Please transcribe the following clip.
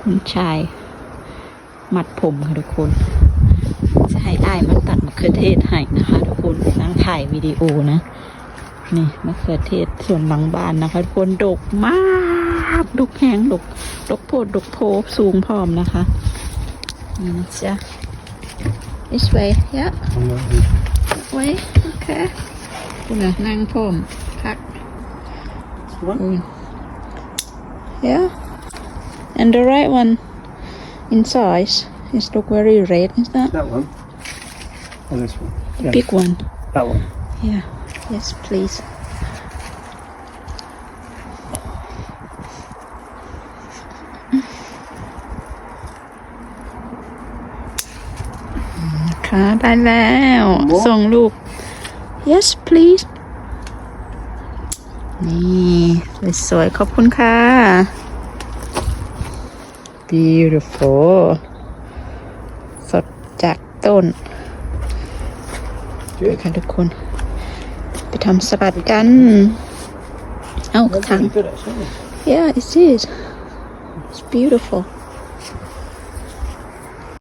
คุณชาย มัดผมค่ะทุกคน จะให้อ้ายมาตัดมะเขือเทศให้นะคะ ทุกคนนั่งถ่ายวิดีโอนะ นี่มะเขือเทศส่วนหลังบ้านนะคะ ทุกคนดกมากดกแห้งดกดกโพดดกโพสูงพร้อมนะคะนี่นะจ๊ะ this way yeah that way okay คุณน่ะนั่งพร้อมพัก One? yeah. And the right one in size is look very red is that? That one. Or this one. The big one. That one. Yeah. Yes please. Mm, yes please. นี่สวยๆขอบคุณค่ะ beautiful สดจากต้น Good. ค่ะทุกคน ไปทำสลัดกัน เอา That's ถัง really good actually. Yeah, it is. It's beautiful.